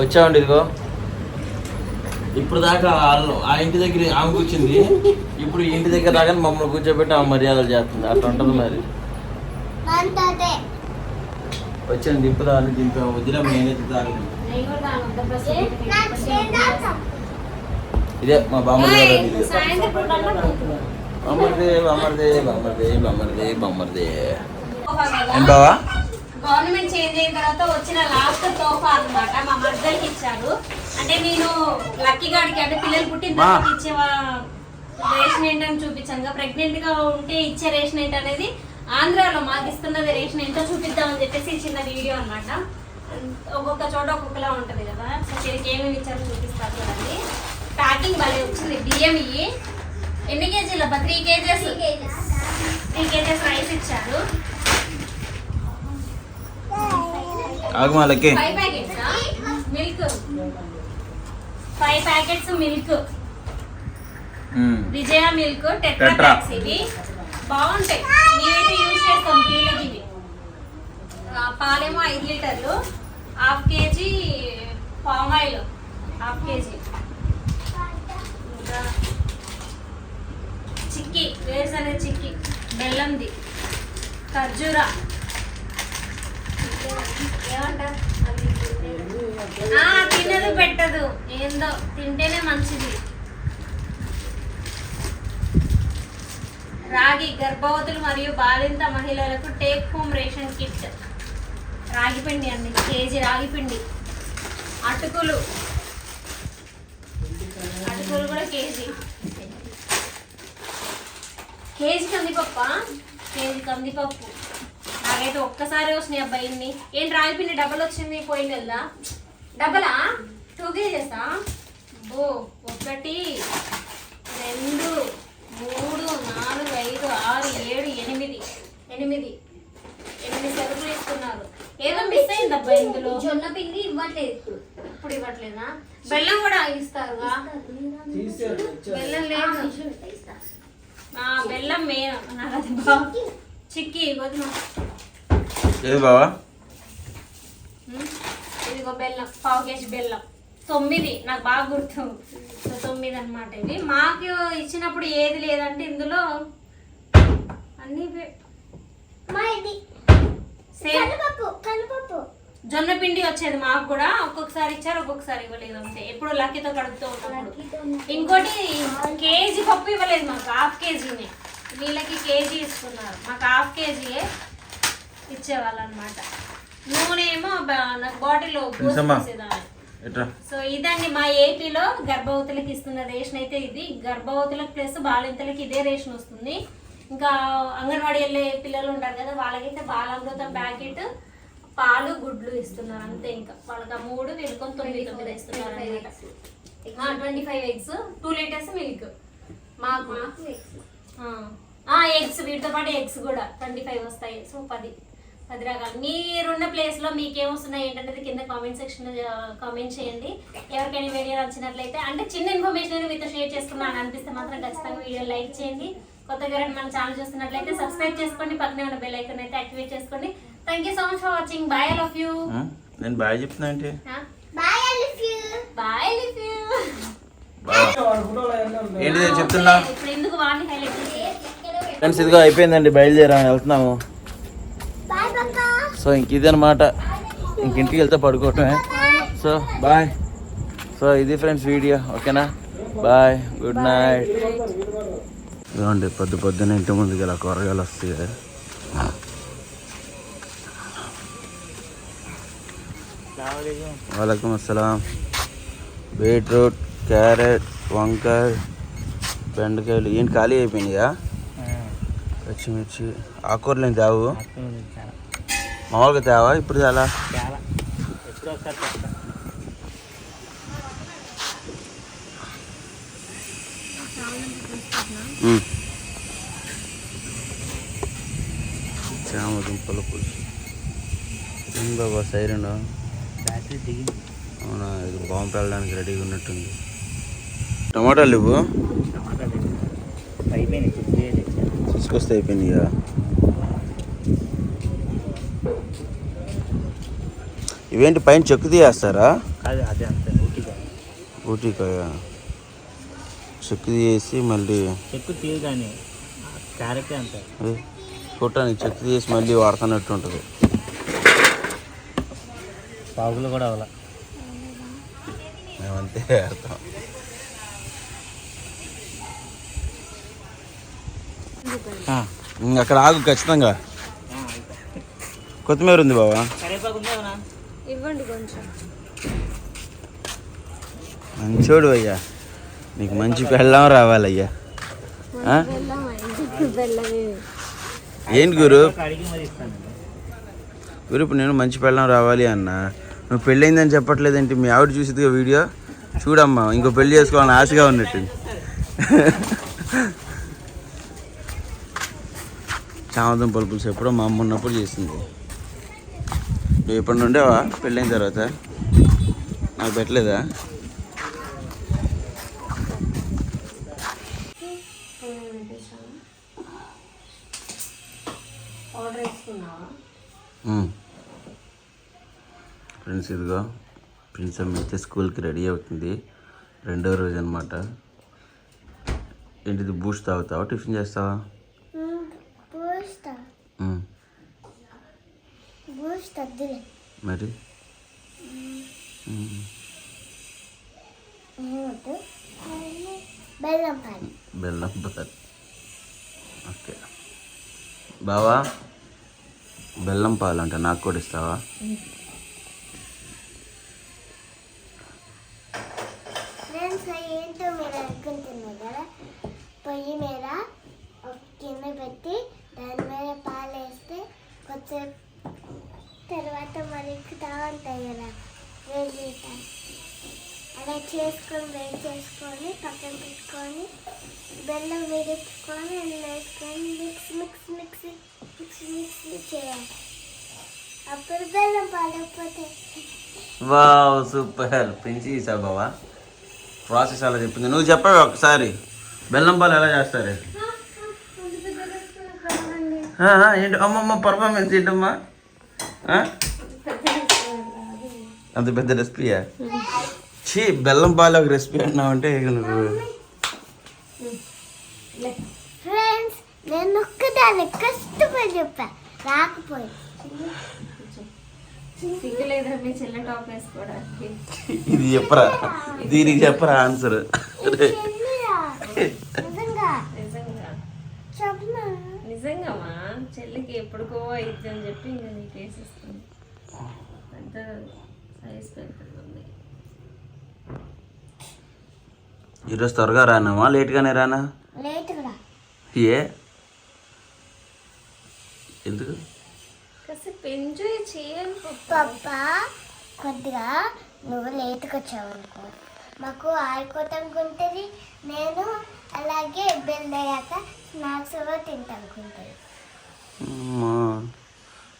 వచ్చామండి ఇదిగో. ఇప్పుడు దాకా వాళ్ళు ఆ ఇంటి దగ్గర ఆమె కూర్చుంది. ఇప్పుడు ఇంటి దగ్గర రాగానే మమ్మల్ని కూర్చోబెట్టి ఆమె మర్యాదలు చేస్తుంది. అట్లా ఉంటుంది మరి. వచ్చాను దింపుదాన్ని దింపాము. వదిలే నేనైతే తాగను ఇదే మా బామ్మర్దే బామ్మర్దే బామ్మర్దే బామ్మర్దే బామ్మర్దే. ఏం బావా? గవర్నమెంట్ చేంజ్ అయిన తర్వాత వచ్చిన లాస్ట్ తోఫా అన్నమాట. మా మర్దలకి ఇచ్చారు. అంటే నేను లక్కీ గాడికి అంటే పిల్లలు పుట్టిన. తర్వాత ఇచ్చే వా- రేషన్ ఏంటని చూపించాను. ప్రెగ్నెంట్గా ఉంటే ఇచ్చే రేషన్ ఏంటి అనేది ఆంధ్రాలో మాకు ఇస్తున్నది రేషన్ ఏంటో చూపిద్దామని చెప్పేసి ఈ చిన్న వీడియో అన్నమాట. ఒక్కొక్క చోట ఒక్కొక్కలా ఉంటది కదా. సో దీనికి ఏమేమి ఇచ్చారో చూపిస్తారు చూడండి. ప్యాకింగ్ భలే వచ్చింది. బియ్యం ఇవి ఎన్ని కేజీలు అబ్బా? Three kgs? Three kgs. Rice ఇచ్చారు. ఆగమాలకి. Milk five packets milk Vijaya milk tetra ఇవి. బాగుంటాయి. నేనైతే యూజ్ చేస్తాం టీలకి ఇవి. ఆ, పాలేమో ఐదు లీటర్లు. Half KG palm oil. Half KG. ఇంకా చిక్కీ వేరుశనగ చిక్కీ బెల్లంది ఖర్జూరా. తినదు. పెట్టదు. ఏందో తింటేనే మంచిది. రాగి గర్భవతులు మరియు బాలింత మహిళలకు టేక్ హోమ్ రేషన్ కిట్. రాగి పిండి అండి. కేజీ రాగిపిండి అటుకులు. అటుకులు కూడా కేజీ. కేజీ కందిపప్ప? కేజీ కందిపప్పు. నాకైతే ఒక్కసారి వచ్చినాయి అబ్బాయి ఇన్ని. ఏం పిండి డబల్ వచ్చింది పోయిన నెలదా డబలా టూ కేజెసా? బో ఒకటి రెండు మూడు నాలుగు ఐదు ఆరు ఏడు ఎనిమిది. ఎనిమిది. ఎనిమిది సరుకులు ఇస్తున్నారు. ఏదో మిస్ అయింది అబ్బా ఇందులో. జొన్న పిండి ఇవ్వట్లేదు ఇప్పుడు. ఇప్పుడు ఇవ్వట్లేదా? బెల్లం కూడా ఇస్తారుగా బెల్లం లేదు. ఆ, బెల్లం మెయిన్ నాకు అది బాగా చిక్కి వదిన ఏది బావా? ఇదిగో బెల్లం పావు కేజీ బెల్లం. తొమ్మిది నాకు బాగా గుర్తు. తొమ్మిది అన్నమాట ఇవి. మాకు ఇచ్చినప్పుడు ఏది లేదంటే ఇందులో అన్ని జొన్న పిండి వచ్చేది మాకు కూడా. ఒక్కొక్కసారి ఇచ్చారు ఒక్కొక్కసారి ఇవ్వలేదు అంతే. ఎప్పుడు లక్కీతో కడుపుతూ ఉన్నప్పుడు. ఇంకోటి కేజీ పప్పు ఇవ్వలేదు మాకు. హాఫ్ కేజీనే. వీళ్ళకి కేజీ ఇస్తున్నారు. మాకు హాఫ్ కేజీయే. ఇచ్చేవాళ్ళు అనమాట నూనె ఏమో నాకు బాటిల్లో సో ఇదండి మా ఏపీలో గర్భవతులకు ఇస్తున్న రేషన్ అయితే ఇది. గర్భవతులకు ప్లస్ బాలింతలకి ఇదే రేషన్ వస్తుంది. ఇంకా అంగన్వాడీ వెళ్ళే పిల్లలు ఉంటారు కదా వాళ్ళకైతే బాలామృతం ప్యాకెట్ పాలు గుడ్లు ఇస్తున్నారు అంతే ఇంకా. వాళ్ళకి ఆ మూడు వీళ్ళకొని తొమ్మిది తొమ్మిది ఇస్తున్నారు అనమాట twenty five eggs two litres milk మాకు. ఎగ్స్ వీటితో పాటు ఎగ్స్ కూడా. ట్వంటీ ఫైవ్ వస్తాయి. సో పది. పది రకాలు మీరున్న ప్లేస్లో మీకేం వస్తున్నాయి ఏంటనేది కింద కామెంట్ సెక్షన్ కామెంట్ చేయండి. ఎవరికైనా వీడియో నచ్చినట్లయితే అంటే చిన్న ఇన్ఫర్మేషన్ అనేది మీతో షేర్ చేసుకున్నాను అనిపిస్తే మాత్రం ఖచ్చితంగా వీడియో లైక్ చేయండి. కొత్తగా ఎవరైనా మన ఛానల్ చూస్తున్నట్లయితే సబ్స్క్రైబ్ చేసుకోండి. పక్కనే ఉన్న బెల్ ఐకన్ అయితే యాక్టివేట్ చేసుకోండి. Thank you so much for watching bye I love you? నేను బాగా చెప్తున్నా ఏంటి? బాయ్ బాయ్ లవ్ యూ బావా ఏంటిది చెప్తున్నా? ఇప్పుడు ఎందుకు వాడిని హైలైట్ చేసి ఫ్రెండ్స్ ఇదిగో అయిపోయిందండి బయలుదేరాం వెళ్తున్నాము. బాయ్ సో ఇంక ఇదనమాట ఇంక ఇంటికి వెళ్తే పడుకోవటమే. So bye. సో ఇది ఫ్రెండ్స్ వీడియో ఓకేనా? Bye good night. ఇదిగోండి పొద్దు పొద్దున్న ఇంటి ముందుకు ఇలా కూరగాయలు వస్తాయి వాలేకుమ్ అస్సలాం. బీట్రూట్ క్యారెట్ వంకాయ బెండకాయలు. ఏంటి ఖాళీ అయిపోయినాయా? పచ్చిమిర్చి. ఆకుకూరలు ఏం తేవు. మామూలుగా తేవా? ఇప్పుడు చాలా చామ దుంపల పులుసు. ఏం బాబా సైరన్ అవునా? ఇది బాంబు వెళ్ళడానికి రెడీగా ఉన్నట్టుంది. టమాటాలు ఇవ్వు తీసుకొస్తే అయిపోయినాయా? ఇవేంటి పైన చెక్కు తీయేస్తారా? ఊటీకాయ. చెక్కు తీసి మళ్ళీ చెక్కు తీరు కానీ క్యారెట్ అంతే. చెక్కు తీసి మళ్ళీ వాడుతున్నట్టు ఉంటుంది. పావులు కూడా అవ్వాల. మేమంతే అర్థం ఇంక అక్కడ ఆగు ఖచ్చితంగా. కొత్తిమీర ఉంది అవునా? ఇవ్వండి కొంచెం. మంచోడు అయ్యా. నీకు మంచి పెళ్ళం రావాలయ్యా? ఏంటి గురు? గురు ఇప్పుడు నేను మంచి పెళ్ళం రావాలి అన్న. నువ్వు పెళ్ళైందని చెప్పట్లేదేంటి? మీ ఆవిడ చూసిదిగా వీడియో? చూడమ్మా ఇంకో పెళ్ళి చేసుకోవాలని ఆశగా ఉన్నట్టు. చామదం పలుపులు ఎప్పుడో మా అమ్మ ఉన్నప్పుడు చేసింది. నువ్వు ఎప్పటి నుండేవా పెళ్ళైన తర్వాత? నాకు పెట్టలేదా? ఫ్రెండ్స్ ఇదిగో ప్రిన్స్ అమ్మ అయితే స్కూల్కి రెడీ అవుతుంది. రెండో రోజు అనమాట ఏంటిది బూస్ట్ తాగుతావా? టిఫిన్ చేస్తావా బూస్తా మ్మ్. బూస్ట్ వద్దులే మరి? బెల్లం పాలు. బెల్లం పాలు. ఓకే. బావా బెల్లం పాలు అంట నాకు కూడా ఇస్తావా ఫ్రెండ్స్ ఏంటో మీరు అనుకుంటున్నారు కదా పొయ్యి మీద ఒక కింద పెట్టి దాని మీద పాలు వేస్తే కొంచెం తర్వాత మరుగుతూ ఉంటాయి కదా వేడి. అలా చేసుకొని వేడి చేసుకొని పక్కన పెట్టుకొని బెల్లం వేడించుకొని అందులో వేసుకొని mix mix mix mix mix చేయాలి అప్పుడు బెల్లం పాడైపోతాయి వావ్ సూపర్ ప్రిన్స్ ఈసా బావా ప్రాసెస్ అలా చెప్పింది నువ్వు చెప్పావు ఒకసారి బెల్లం పాలు ఎలా చేస్తారు ఏంటి అమ్మమ్మ పర్ఫార్మెన్స్ ఏంటమ్మా? అంత పెద్ద రెసిపీయా? చీ బెల్లం పాలు ఒక రెసిపీ అన్నావంటే ఇక నువ్వు ఫ్రెండ్స్ నేను ఒక్కదాన్ని కష్టపడి చెప్పా. రాకపోయి. ఇది చెప్పరా? దీనికి చెప్పరా ఆన్సర్? నిజంగా. చెల్లికి ఎప్పుడుకో అయిద్ది అని చెప్పి ఇంకా నీకు వేసిస్తుంది పెద్ద సైజ్ పెడుతుంది ఈరోజు త్వరగా రానామా లేట్గానే రానా? ఏ? ఎందుకు? కాసేపు ఎంజాయ్ చేయాలి పప్ప కొద్దిగా నువ్వు లేటుగా వచ్చావనుకో. మాకు ఆడుకోవటానికి ఉంటుంది నేను అలాగే బెల్ అయ్యాక స్నాక్స్ కూడా తింటానుకుంటుంది.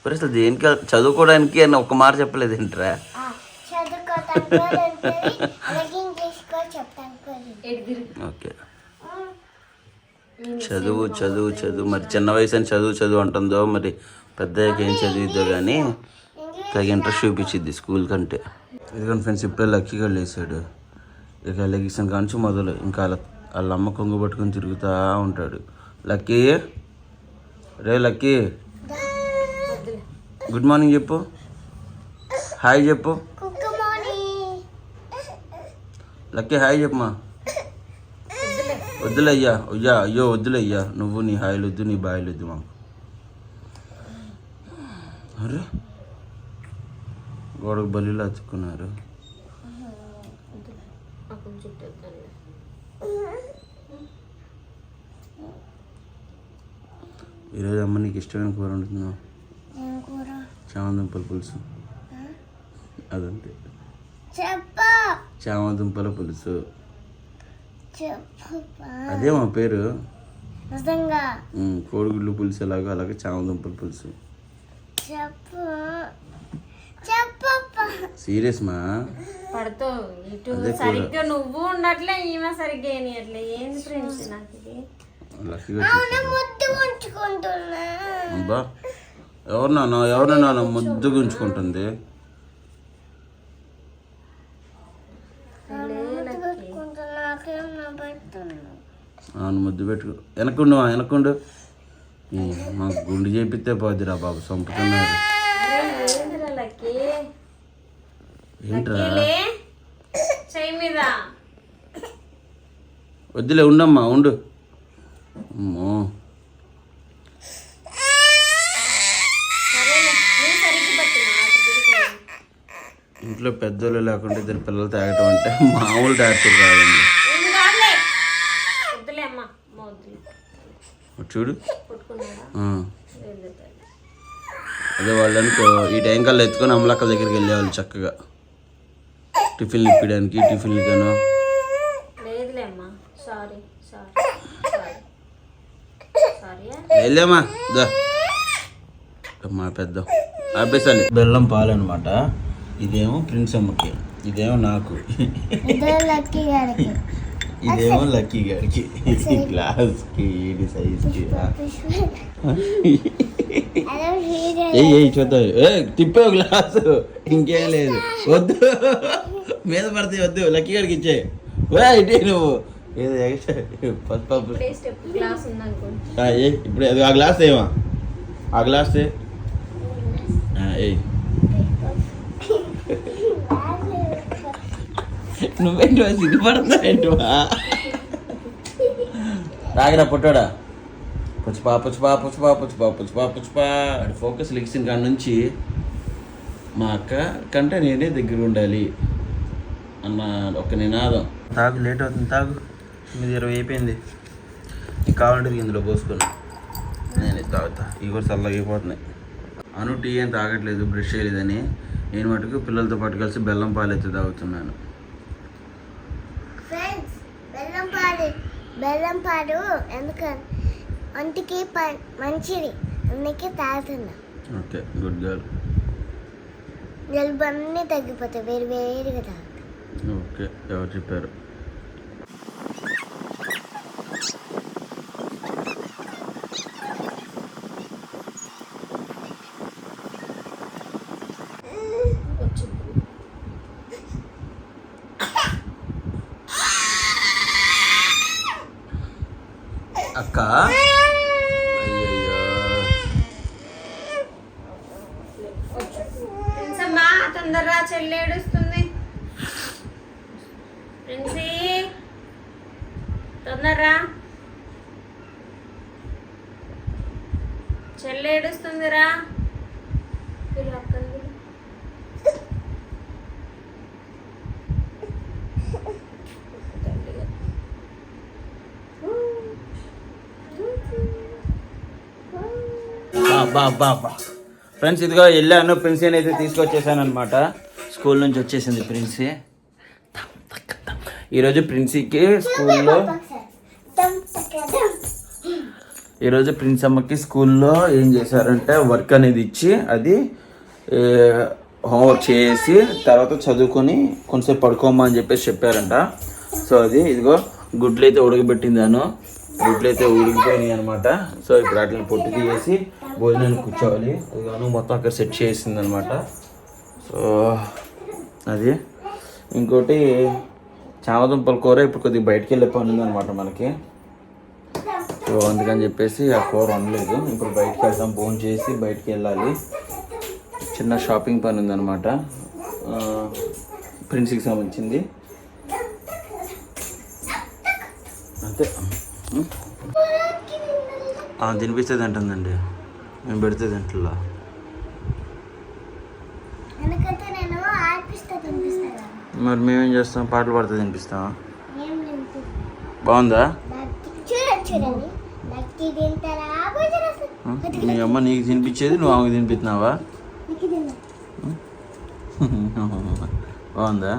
మరి అసలు దేనికి చదువుకోవడానికి అని ఒక మాట చెప్పలేదు ఏంట్రా ఓకే. చదువు చదువు చదువు. మరి చిన్న వయసు అని చదువు చదువు అంటుందో మరి పెద్దయ్యాక ఏం చదివిద్దో కానీ తగ్గ ఇంట్రెస్ట్ చూపించిద్ది స్కూల్ కంటే. ఎందుకంటే ఫ్రెండ్స్ ఇప్పుడే లక్కీగా లేసాడు. ఇక లెగిసిన కాంచి మొదలు. ఇంకా వాళ్ళ అమ్మ కొంగు పట్టుకొని తిరుగుతూ ఉంటాడు. లక్కీ? రే లక్కీ. గుడ్ మార్నింగ్ చెప్పు. హాయ్ చెప్పు. లక్కీ హాయ్ చెప్పమా వద్దులయ్యా అయ్యా అయ్యో వద్దులయ్యా. నువ్వు నీ హాయిలు వద్దు నీ బాయిలు వద్దు మాకు. అరే గోడకు బలిలో అతుక్కున్నారు ఈరోజు అమ్మ నీకు ఇష్టమైన కూర వండుతున్నావు చామదుంపల పులుసు. అదంతే. చెప్ప. చామదుంపల పులుసు. చెప్ప. అదే మా పేరు. కోడిగుడ్లు పులుసు ఎలాగో అలాగే చామదుంపల పులుసు. సీరియస్ మా. పడతావు ఇటు. సరిగ్గా నువ్వు ఉండట్లే ఈమె సరిగ్గా ఏని అట్లే ఏంది ఫ్రెండ్స్ నాకు ఇది? లక్కీగా అవును ముద్దు ఉంచుకుంటున్నా. అబ్బా ఎవరు నాన్న ఎవరు నాన్న ముద్దుగా ఉంచుకుంటుంది? అవును ముద్దు పెట్టుకో. వెనకుండు మా వెనకుండు. మాకు గుండు చేపిస్తే పోద్దిరా బాబు చంపుతున్నారు ఏంట్రా? లక్కీలే చెయ్యి మీద. వద్దులే ఉండమ్మా ఉండు. అమ్మో. ఇంట్లో పెద్దోళ్ళు లేకుంటే ఇద్దరు పిల్లలు తాగటం అంటే మామూలు టార్చర్ కాదండి ఏంది కాదులే వద్దులే అమ్మ అమ్మ వద్దులే ఒకటి చూడు. అదే వాళ్ళు అనుకో ఈ టైం కల్లా ఎత్తుకొని అమ్మలక్క దగ్గరికి వెళ్ళేవాళ్ళు చక్కగా. టిఫిన్లు ఇప్పడానికి టిఫిన్లకను లేదులే అమ్మ. Sorry sorry sorry. సారీ వెళ్ళామా దా. మా పెద్ద. ఆపేసాలి. బెల్లం పాలు అనమాట ఇదేమో ప్రిన్స్ అమ్మకి. ఇదేమో నాకు. ఇద్దరు లక్కీ గారికి. ఇదేమో లక్కీ గారికి గ్లాస్కి ఇది సైజ్కి ఏ ఏ చూద్దాం ఏ తిప్పే గ్లాసు ఇంకేం లేదు వద్దు. మీద పడితే వద్దు. లక్కీ గారికి ఇచ్చే. వే ఇటే నువ్వు? ఏదో పసుపు పప్పు. ఇప్పుడే స్టెప్ గ్లాస్ ఉందనుకోండి. ఆ, ఏ ఇప్పుడు అది ఆ గ్లాస్ ఏమా? ఆ గ్లాస్ ఏ? నువ్వేంటి ఏంటివా తాగిరా పుట్టాడా? పుచ్చుపా పుచ్చుపా పుచ్చుపా పుచ్చుపా పుచ్చుపా పుచ్చుపా. అని ఫోకస్ లిక్సిన కాడ నుంచి మా అక్క కంటే నేనే దగ్గర ఉండాలి అన్న ఒక నినాదం. తాగు లేట్ అవుతుంది తాగు. తొమ్మిది ఇరవై అయిపోయింది. నీకు కావాలంటే ఇందులో పోసుకొని. నేను తాగుతా. ఇవి కూడా చల్లగా అయిపోతున్నాయి. అను టీ ఏం తాగట్లేదు బ్రష్ చేయలేదని. నేను మటుకు పిల్లలతో పాటు కలిసి బెల్లం పాలు అయితే తాగుతున్నాను ఫ్రెండ్స్ బెల్లం పాలు బెల్లం పాలు ఎందుకంటే ఒంటికి మంచిది. అందుకే తాగుతున్నా. Okay good girl. జలుబు అన్నీ తగ్గిపోతాయి వేరు వేరుగా తాగుతా. ఓకే ఎవరు చెప్పారు? ఉన్నారా? చెల్లి ఏడుస్తుందిరా? పిలు అక్కని ఫ్రెండ్స్ ఇదిగో వెళ్ళాను. ప్రిన్సీని అయితే తీసుకొచ్చేసాను అనమాట స్కూల్ నుంచి వచ్చేసింది ప్రిన్సీ. ఈరోజు ప్రిన్సీకి స్కూల్లో ఈరోజు ప్రిన్స్ అమ్మకి స్కూల్లో ఏం చేశారంటే వర్క్ అనేది ఇచ్చి అది హోంవర్క్ చేసి తర్వాత చదువుకొని కొంచెంసేపు పడుకోమా అని చెప్పేసి చెప్పారంట. సో అది ఇదిగో గుడ్లు అయితే ఉడకబెట్టిందాను. గుడ్లు అయితే ఉడికిపోయినాయి అనమాట సో ఇప్పుడు వాటిని పొట్టు తీసేసి భోజనానికి కూర్చోవాలి. అదిగాను మొత్తం అక్కడ సెట్ చేసింది అనమాట సో అది. ఇంకోటి చామదుంపల కూర ఇప్పుడు కొద్దిగా బయటికి వెళ్ళే పని ఉందన్నమాట మనకి. సో అందుకని చెప్పేసి ఆ కూర వండలేదు. ఇప్పుడు బయటకు వెళ్తాం ఫోన్ చేసి బయటికి వెళ్ళాలి చిన్న షాపింగ్ పని ఉందన్నమాట ప్రిన్స్కి సంబంధించింది. అంతే. ఆ, తినిపిస్తే తింటుందండి మేము పెడితే తింటులా. మరి మేమేం చేస్తాం? పాటలు పాడితే తినిపిస్తాం బాగుందా? నీ అమ్మ నీకు తినిపించేది నువ్వు ఆమెకు తినిపిస్తున్నావా? బాగుందా.